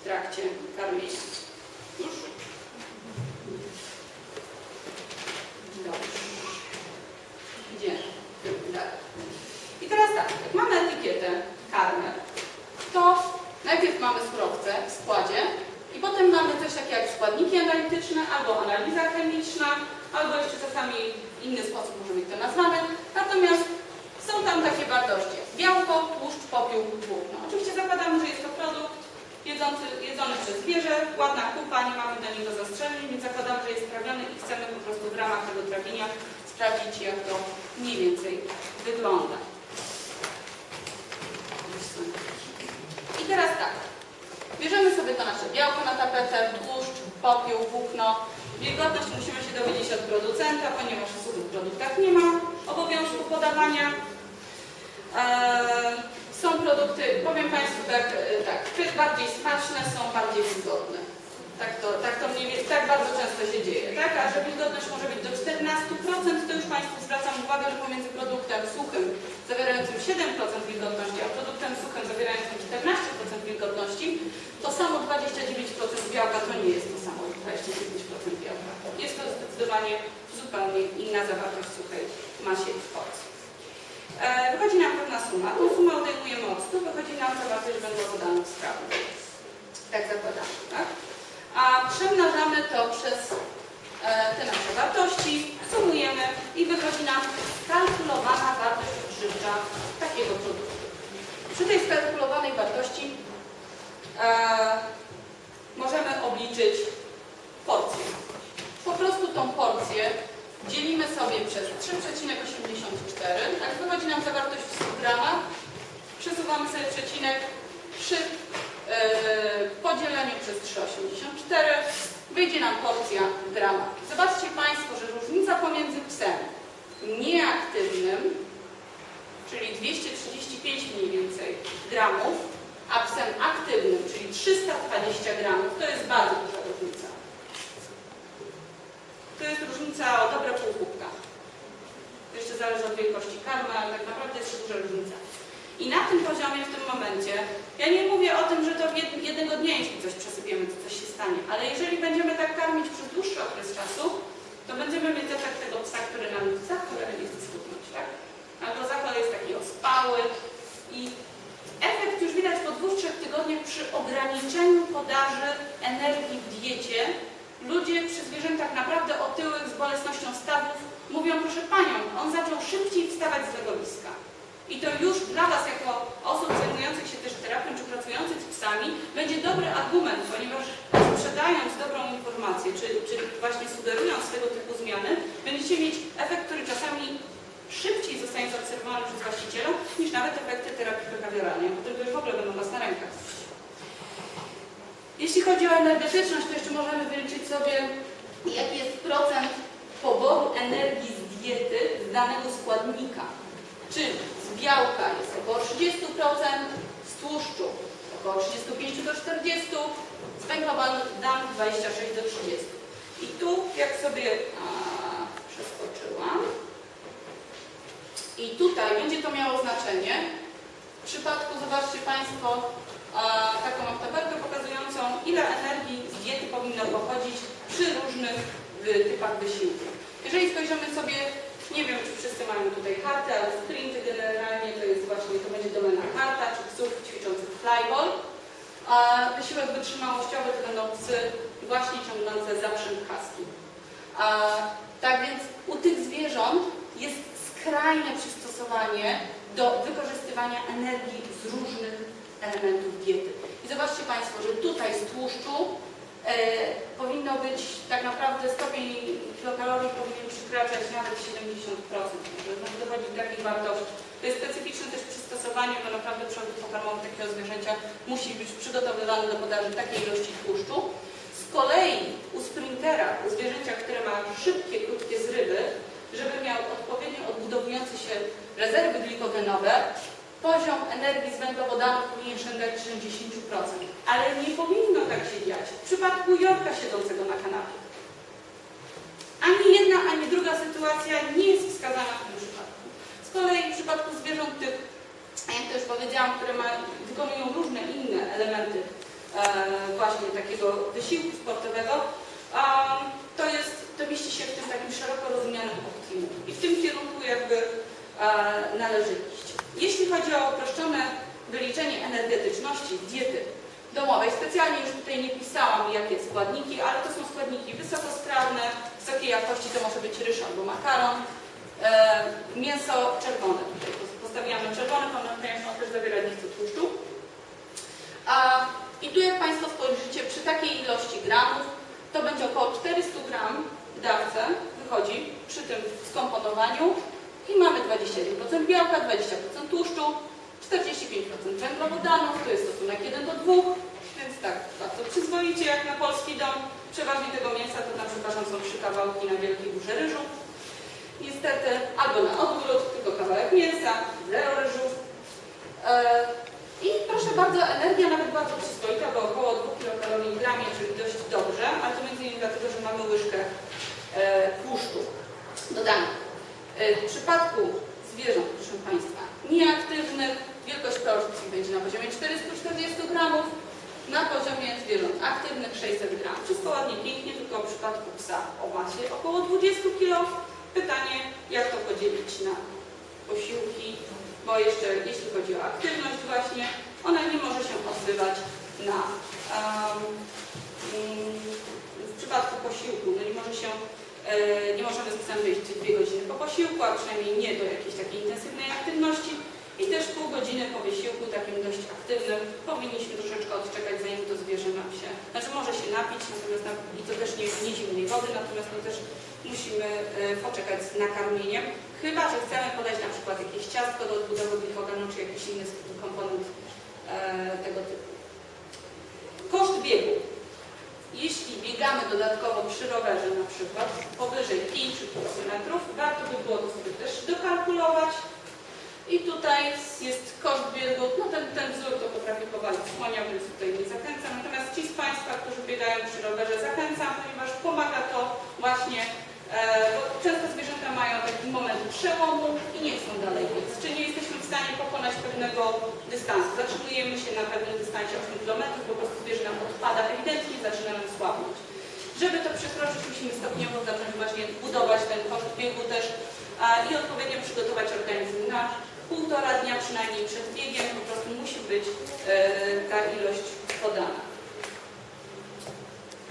w trakcie karmienia. Już? Dobrze. Idziemy dalej. I teraz tak, jak mamy etykietę karmy, to najpierw mamy surowce w składzie i potem mamy coś takiego jak składniki analityczne albo analiza chemiczna, albo jeszcze czasami w inny sposób może być to nazwane. Natomiast są tam takie wartości. Białko, tłuszcz, popiół, włókno. Oczywiście zakładamy, że jest to produkt jedzący, jedzony przez zwierzę, ładna kupa, nie mamy do niego zastrzeżeń, więc zakładamy, że jest trawiony i chcemy po prostu w ramach tego trawienia sprawdzić, jak to mniej więcej wygląda. I teraz tak. Bierzemy sobie to nasze białko na tapetę, tłuszcz, popiół, włókno. Wilgotność musimy się dowiedzieć od producenta, ponieważ w suchych produktach nie ma obowiązku podawania. Eee, są produkty, powiem Państwu tak, bardziej smaczne są bardziej wilgotne. Tak to, tak to mniej tak bardzo często się dzieje, tak? A że wilgotność może być do 14%, to już Państwu zwracam uwagę, że pomiędzy produktem suchym zawierającym 7% wilgotności, a produktem suchym zawierającym 14% wilgotności, to samo 29% białka to nie jest to samo 29% białka. Jest to zdecydowanie zupełnie inna zawartość suchej masie w porcji. E, Wychodzi nam pewna suma. Tą sumę odejmujemy od 100, wychodzi nam zawartość węglowodanów sprawnych. Tak zakładamy, tak? A przemnażamy to przez e, te nasze wartości, sumujemy i wychodzi nam skalkulowana wartość odżywcza takiego produktu. Przy tej skalkulowanej wartości e, możemy obliczyć porcję. Po prostu tą porcję dzielimy sobie przez 3,84, tak wychodzi nam zawartość w 100 gramach, przesuwamy sobie przecinek przy e, podzieleniu przez 3,84, wyjdzie nam porcja w gramach. Zobaczcie Państwo, że różnica pomiędzy psem nieaktywnym, czyli 235 mniej więcej gramów, a psem aktywnym, czyli 320 gramów, to jest bardzo duża różnica. To jest różnica o dobre pół kubka. Jeszcze zależy od wielkości karmy, ale tak naprawdę jest duża różnica. I na tym poziomie, w tym momencie, ja nie mówię o tym, że to jed- jednego dnia, jeśli coś przesypiemy, to coś się stanie, ale jeżeli będziemy tak karmić przez dłuższy okres czasu, to będziemy mieć efekt tego psa, który nam za cholerę nie chce schudnąć, tak? Albo za jest taki ospały i efekt już widać po dwóch, trzech tygodniach przy ograniczeniu podaży energii. Ludzie przy zwierzętach naprawdę otyłych z bolesnością stawów mówią, proszę Panią, on zaczął szybciej wstawać z legowiska. I to już dla Was, jako osób zajmujących się też terapią czy pracujących z psami, będzie dobry argument, ponieważ sprzedając dobrą informację, czy, czy właśnie sugerując tego typu zmiany, będziecie mieć efekt, który czasami szybciej zostanie zaobserwowany przez właściciela, niż nawet efekty terapii behawioralnej, tylko już w ogóle będą Was na rękach. Jeśli chodzi o energetyczność, to jeszcze możemy wyliczyć sobie, jaki jest procent poboru energii z diety z danego składnika. Czyli z białka jest około 30%, z tłuszczu około 35 do 40, z węglowodanów 26 do 30. I tu, jak sobie a, przeskoczyłam, i tutaj będzie to miało znaczenie. W przypadku, zobaczcie Państwo, a, taką mam tabelkę ile energii z diety powinno pochodzić przy różnych y, typach wysiłków. Jeżeli spojrzymy sobie, nie wiem, czy wszyscy mają tutaj hartę, ale sprinty generalnie to jest właśnie, to będzie domena harta, czy psów ćwiczących flyball. A wysiłek wytrzymałościowy to będą psy właśnie ciągnące zaprzęg husky. A, tak więc u tych zwierząt jest skrajne przystosowanie do wykorzystywania energii z różnych elementów diety. Zobaczcie Państwo, że tutaj z tłuszczu e, powinno być tak naprawdę stopień kilokalorii powinien przekraczać nawet 70%. Może może dochodzić do takich wartości. To jest specyficzne też przystosowanie, bo naprawdę przewód pokarmowy takiego zwierzęcia musi być przygotowywany do podaży takiej ilości tłuszczu. Z kolei u sprintera, u zwierzęcia, które ma szybkie, krótkie zrywy, żeby miał odpowiednio odbudowujące się rezerwy glikogenowe, poziom energii z węglowodanów powinien sięgać 60%. Ale nie powinno tak się dziać w przypadku jorka siedzącego na kanapie. Ani jedna, ani druga sytuacja nie jest wskazana w tym przypadku. Z kolei w przypadku zwierząt tych, jak to już powiedziałam, które ma, wykonują różne inne elementy e, właśnie takiego wysiłku sportowego, a, to jest, to mieści się w tym takim szeroko rozumianym optimum. I w tym kierunku jakby e, należy iść. Jeśli chodzi o uproszczone wyliczenie energetyczności diety domowej, specjalnie już tutaj nie pisałam jakie składniki, ale to są składniki wysokosprawne, wysokiej jakości, to może być ryż albo makaron, e, mięso czerwone, tutaj postawiłam czerwone, pamiętajmy, on też zawiera nieco tłuszczu. A, I tu jak Państwo spojrzycie, przy takiej ilości gramów, to będzie około 400 gram w dawce, wychodzi przy tym skomponowaniu i mamy 21% białka, 20% tłuszczu, 45% węglowodanów, to jest stosunek 1 do 2, więc tak bardzo przyzwoicie jak na polski dom. Przeważnie tego mięsa to tam, przepraszam, są trzy kawałki na wielkiej górze ryżu. Niestety, albo na odwrót, tylko kawałek mięsa, zero ryżu. E, I proszę bardzo, energia nawet bardzo przyzwoita, bo około 2 kilokalorii gramie, czyli dość dobrze, a to między innymi dlatego, że mamy łyżkę e, tłuszczu dodanych. E, W przypadku zwierząt, proszę Państwa, nieaktywnych, wielkość porcji będzie na poziomie 440 gramów, na poziomie zwierząt aktywnych 600 gram. Wszystko ładnie, pięknie, tylko w przypadku psa o masie około 20 kg. Pytanie, jak to podzielić na posiłki, bo jeszcze jeśli chodzi o aktywność właśnie, ona nie może się odbywać na um, w przypadku posiłku, no nie może się nie możemy z psem wyjść dwie godziny po posiłku, a przynajmniej nie do jakiejś takiej intensywnej aktywności. I też pół godziny po wysiłku, takim dość aktywnym, powinniśmy troszeczkę odczekać, zanim to zwierzę nam się, znaczy może się napić, natomiast na, i to też nie, nie zimnej wody, natomiast no też musimy e, poczekać z nakarmieniem, chyba, że chcemy podać na przykład jakieś ciastko do odbudowy glikogenu, czy jakiś inny komponent e, tego typu. Koszt biegu. Jeśli biegamy dodatkowo przy rowerze na przykład powyżej 5 km, warto by było to sobie też dokalkulować. I tutaj jest koszt biegu, no ten, ten wzór to potrafi powalić słonia, więc tutaj nie zachęcam. Natomiast ci z Państwa, którzy biegają przy rowerze, zachęcam, ponieważ pomaga to właśnie, bo często zwierzęta mają taki moment przełomu i nie chcą dalej biec. Czyli nie jesteśmy w stanie pokonać pewnego dystansu. Zatrzymujemy się na pewnym dystansie 8 km, po prostu zwierzę nam odpada, ewidentnie zaczynamy słabnąć. Żeby to przekroczyć, musimy stopniowo zacząć właśnie budować ten koszt biegu też a, i odpowiednio przygotować organizm na półtora dnia przynajmniej przed biegiem, po prostu musi być e, ta ilość podana.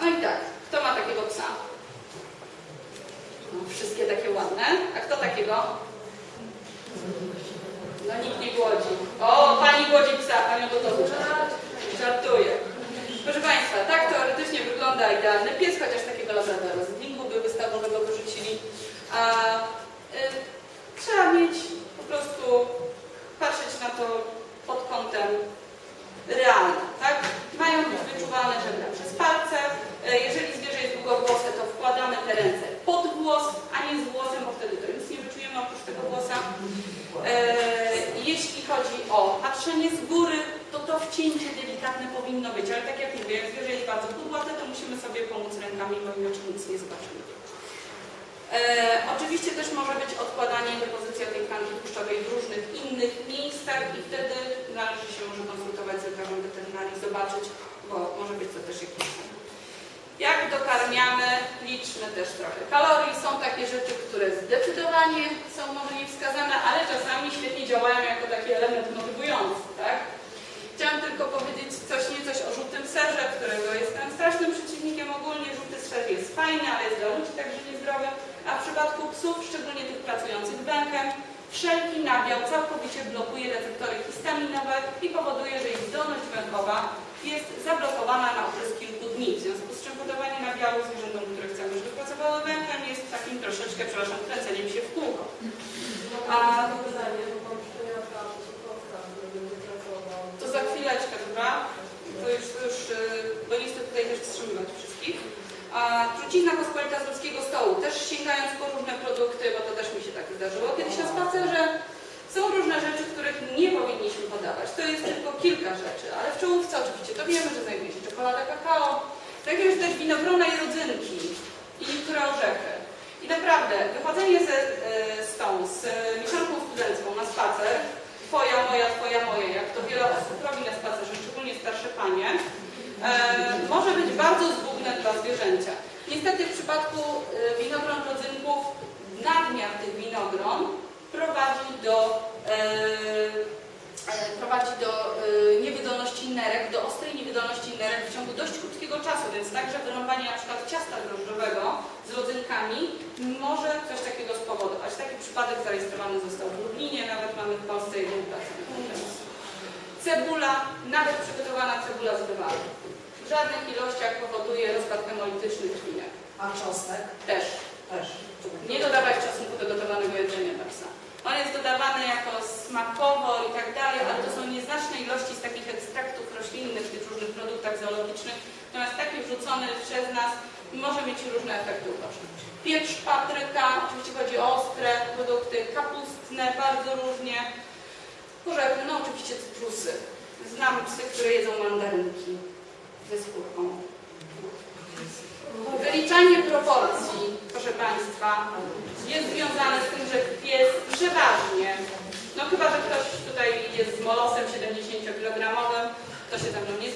No i tak, kto ma takiego psa? Wszystkie takie ładne. A kto takiego? No nikt nie głodzi. O, pani głodzi psa, panią go to Żartuję. Proszę Państwa, tak teoretycznie wygląda idealny pies, chociaż takiego labradora z dingu by wystawowego wyrzucili. A, y, trzeba mieć po prostu patrzeć na to pod kątem realnym, tak? Mają być wyczuwalne żebra przez palce. E, Jeżeli zwierzę jest długowłose, to wkładamy te ręce włos, a nie z włosem, bo wtedy to nic nie wyczujemy oprócz tego włosa. E, Jeśli chodzi o patrzenie z góry, to to wcięcie delikatne powinno być, ale tak jak mówię, jak zwierzę jest bardzo kudłate, to musimy sobie pomóc rękami, bo inaczej nic nie zobaczymy. E, oczywiście też może być odkładanie, depozycja tej tkanki tłuszczowej w różnych innych miejscach i wtedy należy się może konsultować z lekarzem weterynarii, zobaczyć, bo może być to też jakiś Jak dokarmiamy, liczmy też trochę kalorii. Są takie rzeczy, które zdecydowanie są może niewskazane, ale czasami świetnie działają jako taki element motywujący, tak? Chciałam tylko powiedzieć coś niecoś o żółtym serze, którego jestem strasznym przeciwnikiem ogólnie. Żółty ser jest fajny, ale jest dla ludzi także niezdrowy. A w przypadku psów, szczególnie tych pracujących węchem, wszelki nabiał całkowicie blokuje receptory histaminowe i powoduje, że ich zdolność węchowa jest zablokowana na okres kilku dni. W związku z czym podawanie nabiału zwierzętom, które chcemy, żeby pracowały węchem, jest takim troszeczkę, przepraszam, kręceniem się w kółko. A to za chwileczkę, dobra? To już, już bo nie chcę tutaj też wstrzymywać wszystkich. A trucizna pospolita z ludzkiego stołu, też sięgając po różne produkty, bo to też mi się tak zdarzyło kiedyś na spacerze, są różne rzeczy, których nie powinniśmy podawać. To jest tylko kilka rzeczy, ale w czołówce oczywiście to wiemy, że znajduje się czekolada kakao, także też winogrona i rodzynki i niektóre orzechy. I naprawdę, wychodzenie ze, e, z tą, z e, mieszanką studencką na spacer, twoja, moja, twoja, moja, jak to wiele osób robi na spacerze, szczególnie starsze panie, e, może być bardzo zgubne dla zwierzęcia. Niestety w przypadku y, winogron rodzynków nadmiar tych winogron prowadzi do, e, e, prowadzi do e, niewydolności nerek, do ostrej niewydolności nerek w ciągu dość krótkiego czasu, więc także wyrąbanie na przykład ciasta drożdżowego z rodzynkami może coś takiego spowodować. Taki przypadek zarejestrowany został w Lublinie, nawet mamy w Polsce jeden pacjent. Cebula, nawet przygotowana cebula z wywaru. W żadnych ilościach powoduje rozpad hemolityczny krwinek. A czosnek? Też. Też. Nie dodawać czosnku do gotowanego jedzenia dla psa. On jest dodawany jako smakowo i tak dalej, ale to są nieznaczne ilości z takich ekstraktów roślinnych w tych różnych produktach zoologicznych. Natomiast przez nas może mieć różne efekty uboczne. Pieprz, papryka, oczywiście chodzi o ostre produkty, kapustne, bardzo różnie. Porzechy, no oczywiście cytrusy. Znam psy, które jedzą mandarynki ze skórką. Wyliczanie proporcji, proszę Państwa, jest związane z tym, że pies przeważnie, no chyba, że ktoś tutaj jest z molosem 70-kilogramowym, to się ze mną nie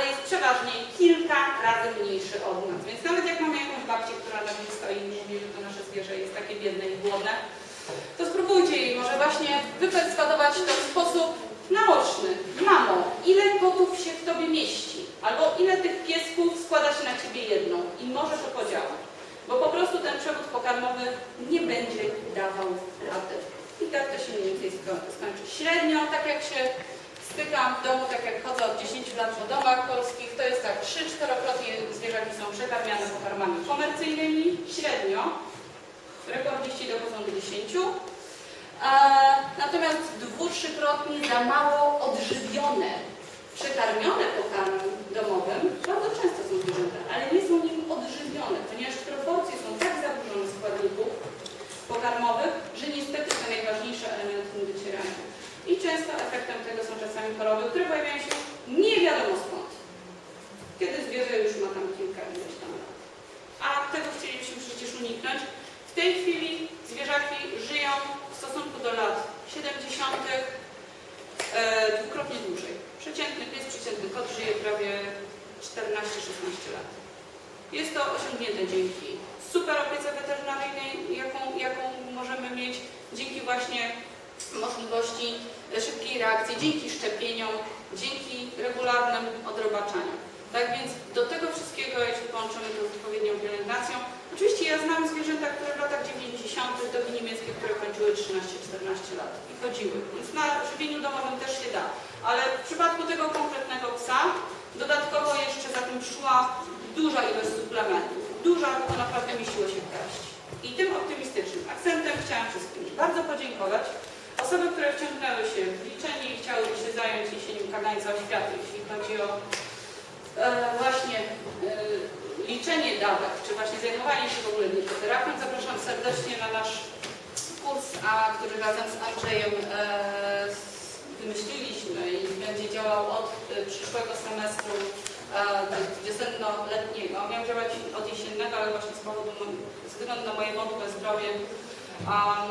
ale jest przeważnie kilka razy mniejszy od nas. Więc nawet jak mamy jakąś babcię, która na nim stoi i mówi, że to nasze zwierzę jest takie biedne i głodne, to spróbujcie jej może właśnie wyperswadować to w sposób naoczny. Mamo, ile kotów się w tobie mieści? Albo ile tych piesków składa się na ciebie jedną? I może to podziałać. Bo po prostu ten przewód pokarmowy nie będzie dawał rady. I tak to się mniej więcej sko- skończy. Średnio, tak jak się stykam w domu, tak jak chodzę od 10 lat po domach polskich, to jest tak 3-4-krotnie zwierzaki są przekarmiane pokarmami komercyjnymi, średnio. Rekordziści dochodzą do 10. A, natomiast dwu, trzykrotnie za mało odżywione, przekarmione pokarmem domowym, bardzo często są zwierzęta, ale nie są nim odżywione, ponieważ proporcje są tak zaburzone składników pokarmowych, że niestety te najważniejsze elementy nie docierają. I często efektem tego są czasami choroby, które pojawiają się nie wiadomo skąd. Kiedy zwierzę już ma tam kilka ileś tam lat. A tego chcielibyśmy przecież uniknąć. W tej chwili zwierzaki żyją w stosunku do lat 70. E, dwukrotnie dłużej. Przeciętny pies, przeciętny kot żyje prawie 14-16 lat. Jest to osiągnięte dzięki super opiece weterynaryjnej, jaką, jaką możemy mieć, dzięki właśnie możliwości szybkiej reakcji, dzięki szczepieniom, dzięki regularnym odrobaczaniom. Tak więc do tego wszystkiego, jeśli połączymy to z odpowiednią pielęgnacją, oczywiście ja znam zwierzęta, które w latach 90. doby niemieckie, które kończyły 13-14 lat i chodziły, więc na żywieniu domowym też się da. Ale w przypadku tego konkretnego psa dodatkowo jeszcze za tym szła duża ilość suplementów, duża, bo to naprawdę mieściło się w garści. I tym optymistycznym akcentem chciałam wszystkim bardzo podziękować. Osoby, które wciągnęły się w liczenie i chciałyby się zająć jesienią kagańca oświaty, jeśli chodzi o e, właśnie e, liczenie dawek, czy właśnie zajmowanie się w ogóle dietoterapią, zapraszam serdecznie na nasz kurs, a który razem z Andrzejem e, wymyśliliśmy i będzie działał od e, przyszłego semestru wiosenno-letniego. Miał działać od jesiennego, ale właśnie z powodu, ze względu na moje wątłe zdrowie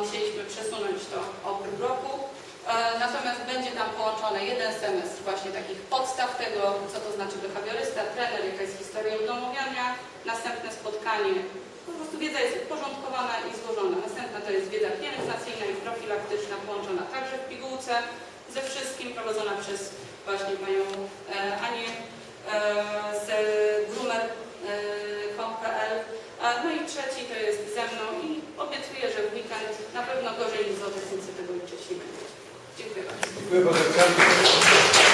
musieliśmy przesunąć to o pół roku. E, Natomiast będzie tam połączony jeden semestr właśnie takich podstaw tego, co to znaczy behawiorysta, trener, jaka jest historia udomowiania, następne spotkanie. Po prostu wiedza jest uporządkowana i złożona. Następna to jest wiedza pielęgnacyjna i profilaktyczna, połączona także w pigułce ze wszystkim, prowadzona przez właśnie panią e, Anię z groomer.pl. No i trzeci to jest ze mną i obiecuję, że w weekend na pewno gorzej niż zootechnicy tego liczyć nie będzie. Dziękuję bardzo. Dziękuję bardzo.